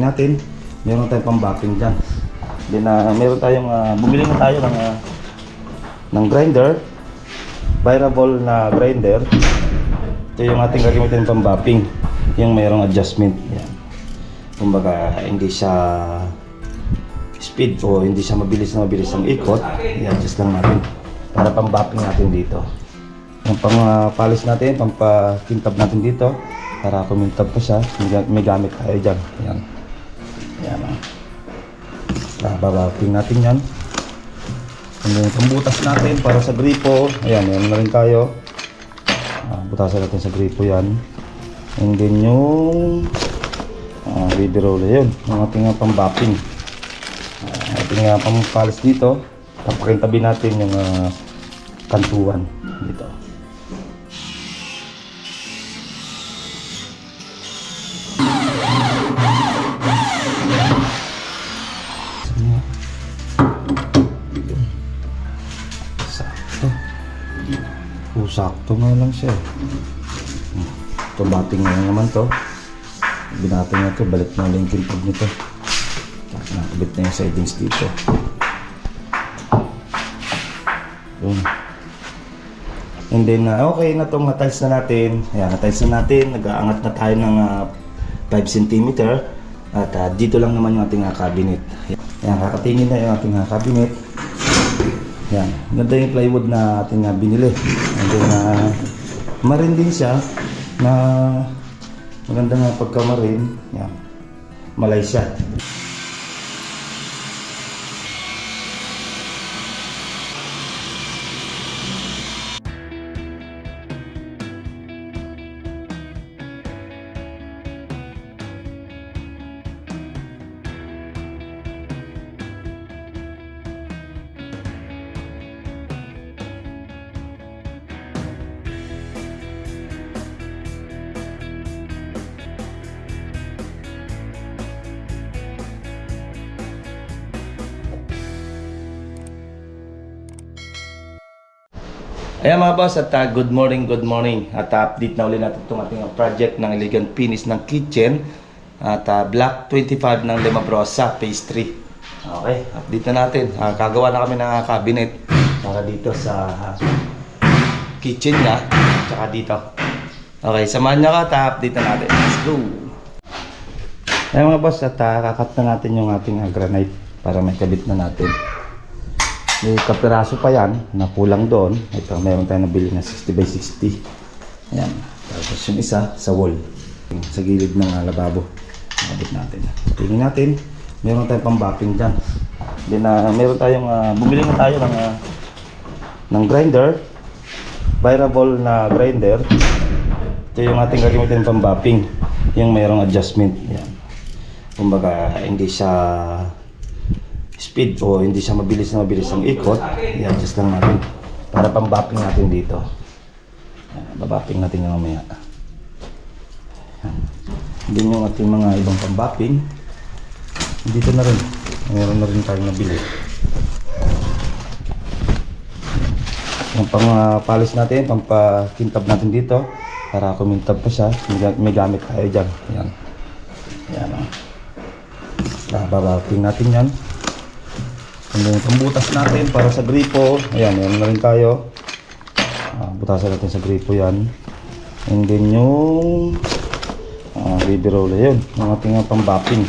pambapping natin. Meron tayong pambapping dyan. Then, ah, meron tayong, ah, bumili na tayo ng, ah, ng grinder. Variable na grinder. Ito yung ating gagamitin pambapping. Yung mayroong adjustment. Yan. Kumbaga, hindi siya speed o hindi siya mabilis na mabilis ang ikot. I-adjust lang natin para pambapping natin dito. Yung pang ah, polish natin, pampakintab natin dito para kumintab pa siya. May, may gamit tayo dyan. Yan. Yan. Ah, babapping natin yan. And then, pambutas natin para sa gripo. Ayan, yan na rin tayo. Ah, butasan natin sa gripo yan. And then yung ah, baby roller yun. Yung ating uh, pambapping. Uh, ating uh, dito. Papakintabi natin yung ah, kantuan dito. Sakto nga lang siya. Hmm. Tumating na naman to. Binating na to, balik na lang yung kinpag nito. Nakabit na yung sidings dito. Yun. And then, uh, okay na itong na-tiles na natin. Ayan, na-tiles na natin. Nag-aangat na tayo ng uh, 5 cm. At uh, dito lang naman yung ating uh, cabinet. Ayan, kakatingin na yung ating uh, cabinet. Yan. Ganda yung plywood na ating uh, binili. And then, uh, marin din siya na maganda nga pagkamarin. Yan. Malay siya. Ayan mga boss, at uh, good morning, good morning. At uh, update na ulit natin itong ating uh, project ng elegant finish ng kitchen. At uh, block 25 ng Lima Brosa, phase 3. Okay, update na natin. Uh, kagawa na kami ng uh, cabinet para dito sa uh, kitchen niya. Tsaka dito. Okay, samahan niyo ka at uh, update na natin. Let's go! Ayan mga boss, at uh, kakat na natin yung ating uh, granite para may kabit na natin. May kapiraso pa yan na kulang doon. Ito, meron tayong nabili na 60 by 60. Ayan. Tapos yung isa sa wall. Sa gilid ng uh, lababo. Nakabit natin. Tingin natin. Meron tayong pambapping dyan. Then, uh, meron tayong, uh, bumili na tayo ng, uh, ng grinder. Variable na grinder. Ito yung ating gagamitin pambapping. Yung mayroong adjustment. Yan. Kumbaga, hindi siya speed o hindi siya mabilis na mabilis ang ikot, i-adjust lang natin para pambapping natin dito. Babapping natin yung mamaya. Yan. Din yung ating mga ibang pambapping. Dito na rin. Meron na rin tayong nabili. Yung pang uh, polish natin, pampakintab natin dito para kumintab pa siya. May, may gamit tayo dyan. Yan. Yan. Uh. Babapping natin yan. Then, pambutas natin para sa gripo. Ayan, yan na rin tayo. Ah, butasan natin sa gripo yan. And then yung ah, baby roller yun. Yung ating uh, pambapping.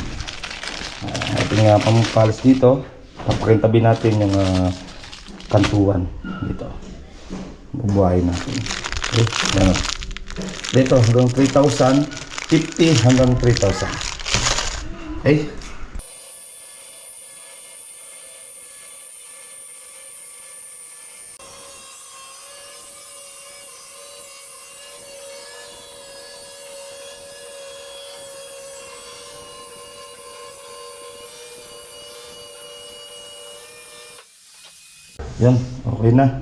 Ah, ating uh, pampalis dito. Papakintabi natin yung ah, kantuan dito. Bubuhayin natin. Okay, yan o. Dito hanggang 3,000. 50 hanggang 3,000. Okay. Yan, okay na.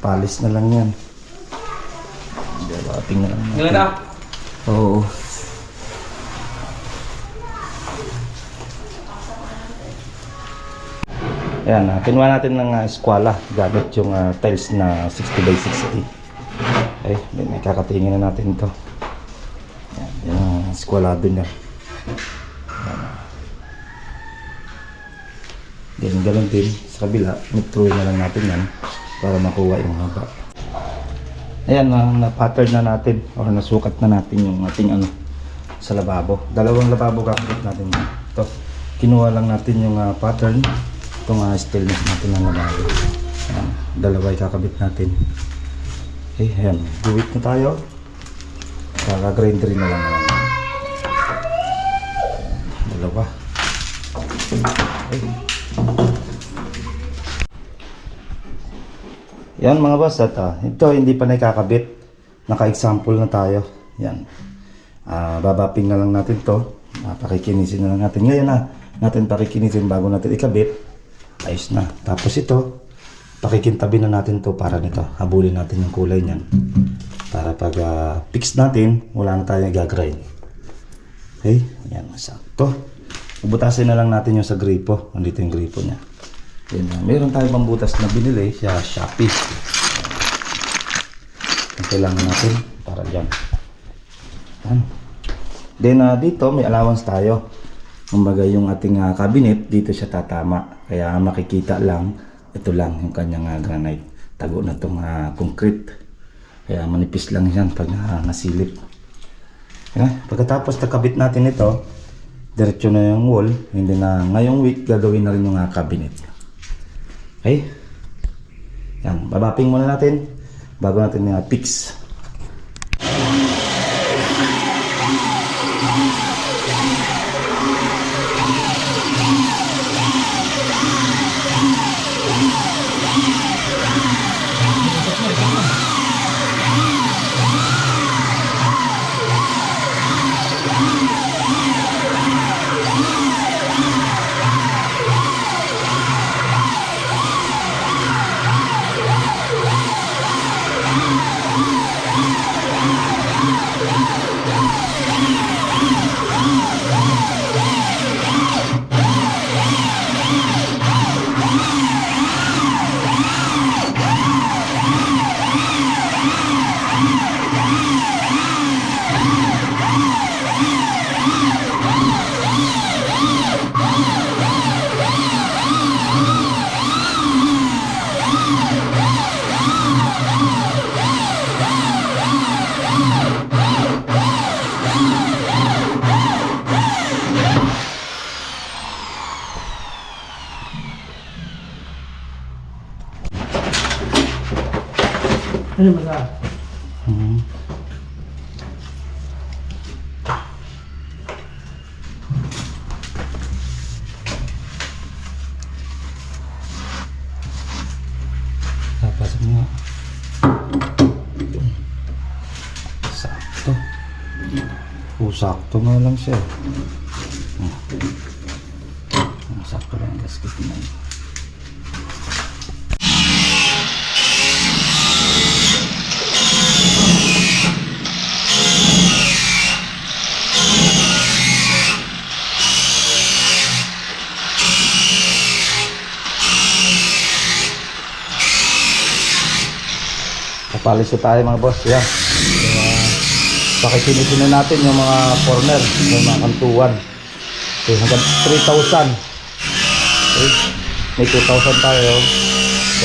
Palis na lang yan. Dalating na lang. Ngayon na. Oo. Ayan, uh, kinuha natin ng uh, eskwala gamit yung ah, tiles na 60 by 60. Okay, may, may kakatingin na natin ito. Ayan, yung eskwalado niya. Then, ganun din sa kabila, nitruin na lang natin yan para makuha yung haba. Ayan, na, na-pattern na natin or nasukat na natin yung ating ano sa lababo. Dalawang lababo kakabit natin. Ito, kinuha lang natin yung ah, pattern. Itong uh, stainless natin na lababo. Ayan, dalawa ikakabit natin. Okay, ayan. Guwit na tayo. Kaka-grinder na lang naman. Dalawa. Okay. Yan mga boss, at ah, ito hindi pa nakakabit. Naka-example na tayo. Yan. Ah, babaping na lang natin to. Ah, pakikinisin na lang natin. Ngayon na, natin pakikinisin bago natin ikabit. Ayos na. Tapos ito, pakikintabi na natin to para nito. Habulin natin yung kulay niyan. Para pag ah, fix natin, wala na tayong gagrind. Okay? Yan, sakto. Bubutasin na lang natin yung sa gripo. Andito yung gripo niya. Yan, ah, meron tayong pambutas na binili sa Shopee. Ang kailangan natin para dyan. Yan. Then ah, dito may allowance tayo. Kumbaga yung ating ah, cabinet dito siya tatama. Kaya makikita lang ito lang yung kanyang ah, granite. Tago na tong ah, concrete. Kaya manipis lang yan pag ah, nasilip. Yan. Pagkatapos nakabit natin ito, diretso na yung wall. Hindi na ngayong week gagawin na rin yung ah, cabinet. Okay? Yan, babaping muna natin bago natin uh, fix. Ano ba ka? Mhm. Tapos mo. Sakto. Oh, sakto nga lang siya. Papalis na tayo mga boss. Yan. Kaya, pakikinisin na natin yung mga corner, yung mga kantuan. Okay, hanggang 3,000. Okay. May 2,000 tayo.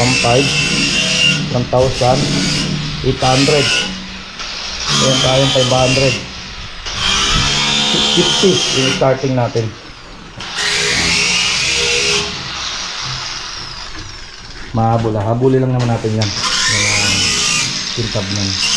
1,500. 1,000. 800. Ayan tayong 500. 50 yung starting natin. Mahabol. ah. Habulin lang naman natin yan. pintab nun.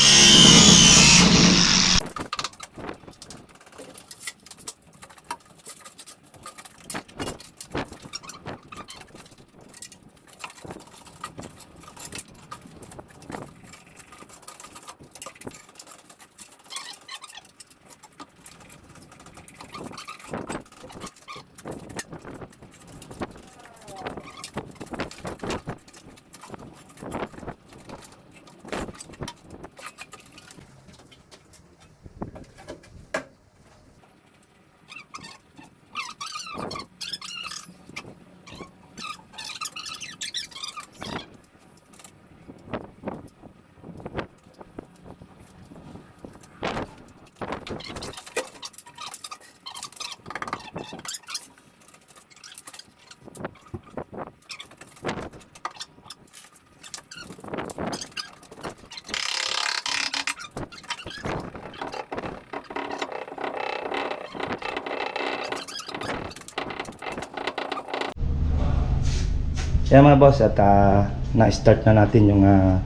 Yan mga boss, at ah, na-start na natin yung ah,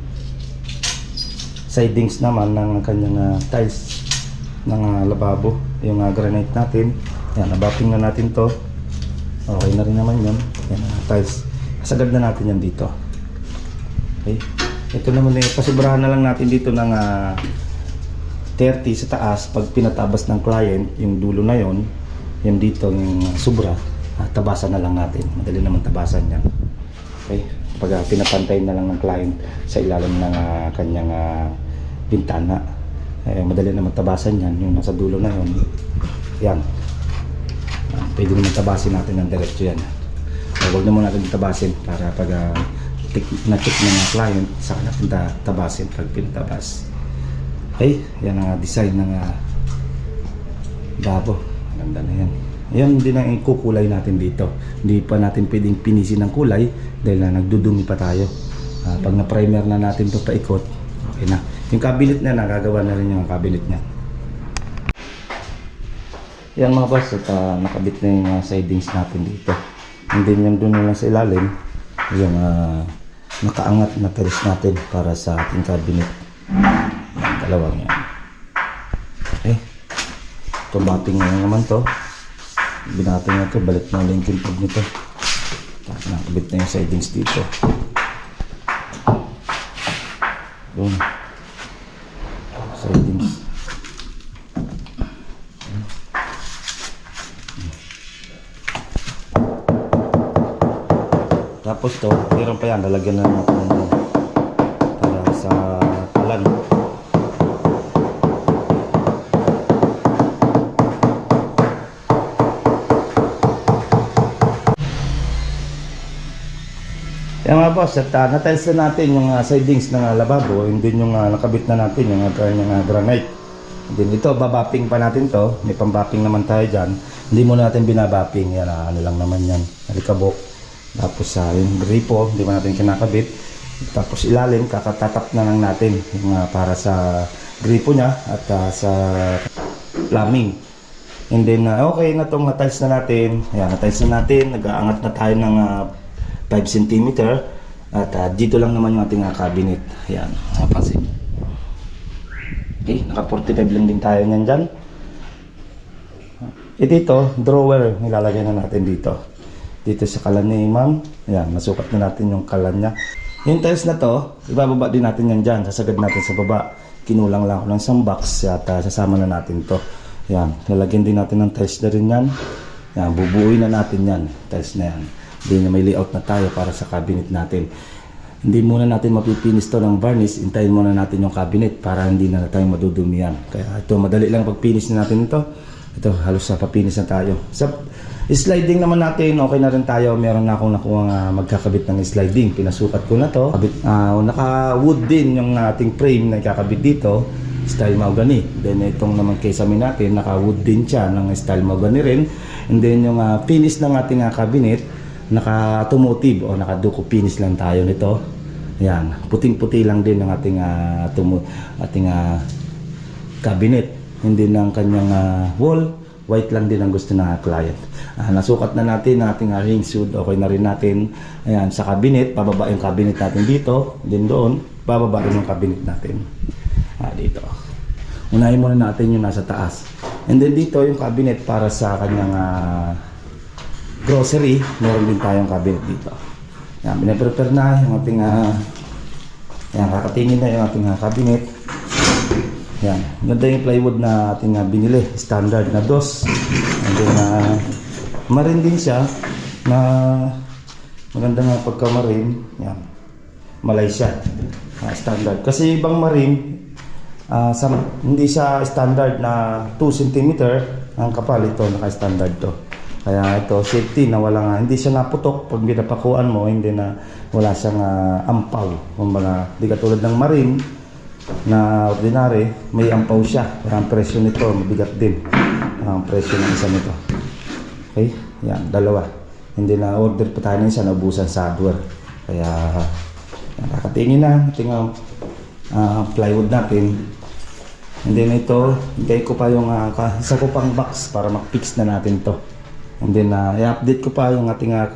sidings naman ng kanyang ah, tiles ng ah, lababo. Yung ah, granite natin. Yan, nabapping na natin to. Okay na rin naman yun. Yan, ah, tiles. Kasagad na natin yan dito. Okay. Ito naman eh, pasibrahan na lang natin dito ng ah, 30 sa taas pag pinatabas ng client, yung dulo na yon, yung dito, yung sobra, ah, tabasan na lang natin. Madali naman tabasan yan. Okay? Pag ah, pinapantay na lang ng client sa ilalim ng ah, kanyang ah, bintana, eh, madali naman tabasan yan. Yung nasa dulo na yon, yan. Ah, pwede naman tabasin natin ng diretso yan. So, huwag na muna natin tabasin para pag tik- na-check ng mga client, saka natin ta- tabasin pag pinatabas. Okay, yan ang design ng uh, babo. Ganda na yan. Yan din ang ikukulay natin dito. Hindi pa natin pwedeng pinisin ng kulay dahil na nagdudumi pa tayo. Ah, pag na-primer na natin ito paikot, okay na. Yung cabinet na nagagawa na rin yung cabinet niya. Yan mga boss, at ah, nakabit na yung ah, sidings natin dito. And then yung doon lang sa ilalim, yung ah, nakaangat na terrace natin para sa ating cabinet. Dalawang yan. Okay. Tumating na naman to. Binating na to, balik na lang yung pag nito. Nakabit na yung sidings dito. Yun. Sidings. Tapos to, meron pa yan, lalagyan na natin mga boss, at uh, natiles na natin yung ah, sidings ng ah, lababo, and then yung ah, nakabit na natin yung, uh, yung ah, granite. And then ito, babapping pa natin to, may pambapping naman tayo dyan. Hindi muna natin binabapping, yan ah, ano lang naman yan, alikabok. Tapos sa yung gripo, hindi pa natin kinakabit. Tapos ilalim, kakatatap na lang natin yung ah, para sa gripo niya at ah, sa plumbing. And then, ah, okay na itong na-tiles na natin. Ayan, na-tiles na natin. Nag-aangat na tayo ng ah, 5 cm. At ah, dito lang naman yung ating ah, cabinet. Ayan, napansin. Okay, naka 45 lang din tayo niyan dyan. Eh dito, drawer, nilalagay na natin dito. Dito sa kalan ni ma'am. Ayan, nasukat na natin yung kalan niya. Yung tiles na to, ibababa din natin yan dyan. Sasagad natin sa baba. Kinulang lang ako ng isang box at ah, sasama na natin to. Yan, lalagyan din natin ng tiles na rin yan. Yan, bubuuin na natin yan. Tiles na yan. Na may layout na tayo para sa cabinet natin. Hindi muna natin mapipinis to ng varnish. Intayin muna natin yung cabinet para hindi na tayo madudumi yan. Kaya ito, madali lang pagpinis na natin ito. Ito, halos sa papinis na tayo. Sa sliding naman natin, okay na rin tayo. Meron na akong nakuha nga magkakabit ng sliding. Pinasukat ko na to. Kabit, ah, naka-wood din yung ating frame na ikakabit dito. Style mahogany. Then itong naman kesame natin, naka-wood din siya ng style mahogany rin. And then yung ah, finish ng ating ah, cabinet, naka-automotive o naka-duco finish lang tayo nito. Yan, puting-puti lang din ng ating ah, tumo, ating ah, cabinet. Hindi ng kanyang ah, wall, white lang din ang gusto ng client. Ah, nasukat na natin ang ating uh, ring suit, okay na rin natin. Ayan, sa cabinet, pababa yung cabinet natin dito, din doon, bababa rin yung cabinet natin. Ah, dito. Unahin muna natin yung nasa taas. And then dito yung cabinet para sa kanyang ah, grocery, meron din tayong cabinet dito. Yan, pinaprepare na yung ating uh, yan, kakatingin na yung ating ah, cabinet. Yan, ganda yung plywood na ating ah, binili, standard na dos. And then, uh, marin din siya na maganda nga pagka-marin. Yan, Malaysia, ah, standard. Kasi ibang marin, Ah, sa, hindi siya standard na 2 cm ang kapal ito naka-standard to. Kaya ito safety na wala nga hindi siya naputok pag binapakuan mo hindi na wala siyang ah, ampaw. Kumbaga, di katulad ng marine na ordinary, may ampaw siya. Kaya ang presyo nito mabigat din. Ang presyo ng isa nito. Okay? Yan, dalawa. Hindi na order pa tayo ng isa, naubusan sa hardware. Kaya, yan, kakatingin na. Tingnan ah, plywood natin. And then ito, hintay ko pa yung uh, isa ko pang box para mag-fix na natin to. And then uh, i-update ko pa yung ating uh,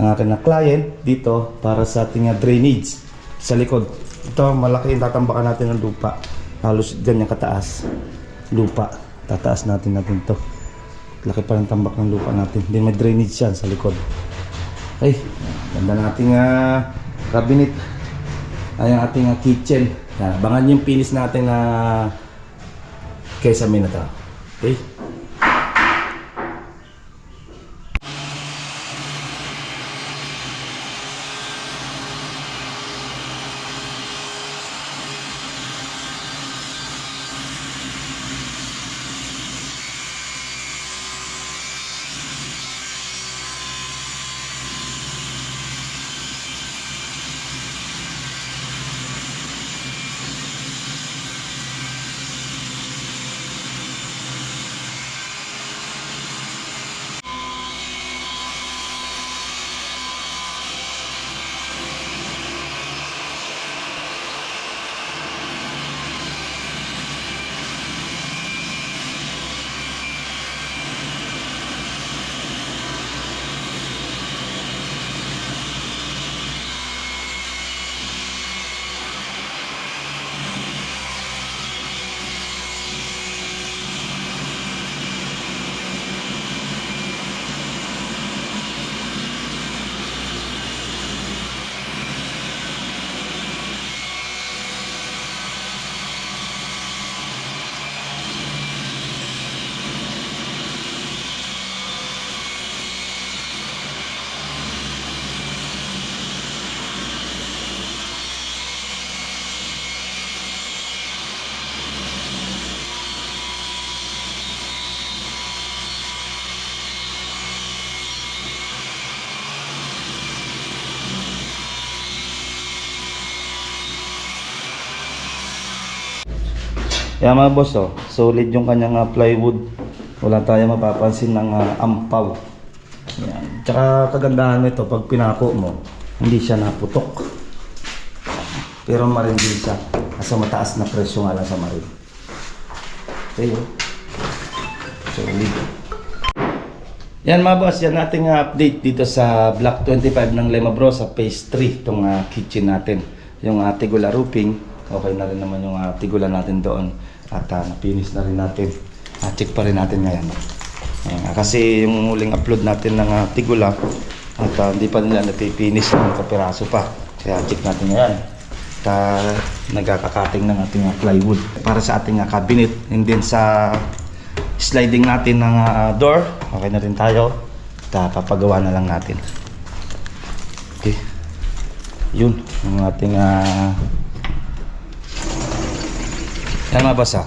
ang akin na client dito para sa ating ah, drainage sa likod. Ito, malaki yung tatambakan natin ng lupa. Halos ganyan kataas. Lupa. Tataas natin natin to. Laki pa ng tambak ng lupa natin. Hindi may drainage yan sa likod. Ay, ganda nating uh, cabinet. Ay, ang ating ah, kitchen. Yan, abangan yung pilis natin na kaysa minata. Okay? Yan mga boss, oh, solid yung kanyang ah, plywood. Wala tayo mapapansin ng ah, ampaw. Yan. Tsaka kagandahan nito, pag pinako mo, hindi siya naputok. Pero marin din siya. Nasa mataas na presyo nga lang sa marin. Okay, oh. Solid. Yan mga boss, yan ating ah, update dito sa Block 25 ng Lema Bro sa Phase 3, itong ah, kitchen natin. Yung uh, Tigula roofing, okay na rin naman yung uh, Tigula natin doon. At uh, napinis na rin natin. Uh, check pa rin natin ngayon. Ayan, ah, kasi yung muling upload natin ng uh, Tigula, at ah, hindi pa nila napipinis ng kapiraso pa. Kaya check natin ngayon. At uh, nagkakakating ng ating uh, plywood para sa ating uh, cabinet. And then sa sliding natin ng ah, door. Okay na rin tayo. At, ah, papagawa na lang natin. Okay. Yun. Yung ating ah yan mabasa.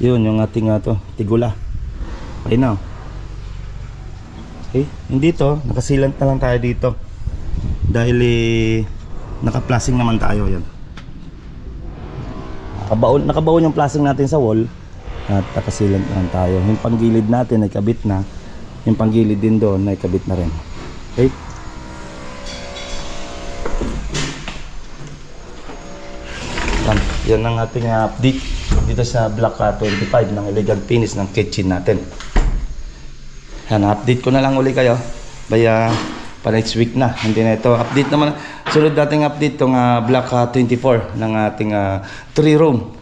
Yun yung ating uh, to, tigula. Okay na. Okay. Hindi to. Nakasilant na lang tayo dito. Dahil eh, naka-plasing naman tayo. Yan. Nakabaon, nakabaon yung plasing natin sa wall at nakasilant naman tayo. Yung panggilid natin ay kabit na. Yung panggilid din doon ay kabit na rin. Okay? Yan, ang ating uh, update dito sa Block uh, 25 ng illegal finish ng kitchen natin. Yan, update ko na lang uli kayo. Baya pa next week na. Hindi na ito. Update naman. Sunod nating update tong uh, Block uh, 24 ng ating 3 room.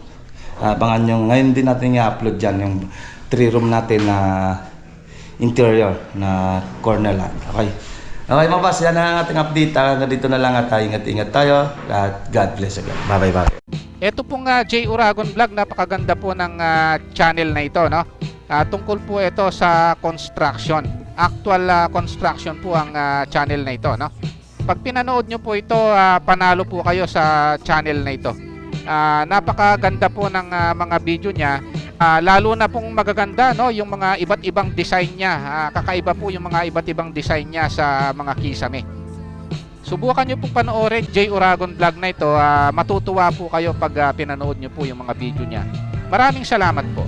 Uh, abangan nyo. Ngayon din natin i-upload dyan yung 3 room natin na interior na corner lot. Okay. Okay mga boss, yan ang ating update. Uh, dito na lang at uh, ingat-ingat tayo. At God bless again. Bye-bye. Bye. Ito pong ah, J Uragon Vlog, napakaganda po ng ah, channel na ito, no? Ah, tungkol po ito sa construction. Actual ah, construction po ang ah, channel na ito, no? Pag pinanood nyo po ito, ah, panalo po kayo sa channel na ito. Ah, napakaganda po ng ah, mga video niya. Ah, lalo na pong magaganda, no? Yung mga iba't ibang design niya. Ah, kakaiba po yung mga iba't ibang design niya sa mga kisame. Subukan nyo pong panoorin J Uragon vlog na ito. Ah, matutuwa po kayo pag ah, pinanood nyo po yung mga video niya. Maraming salamat po.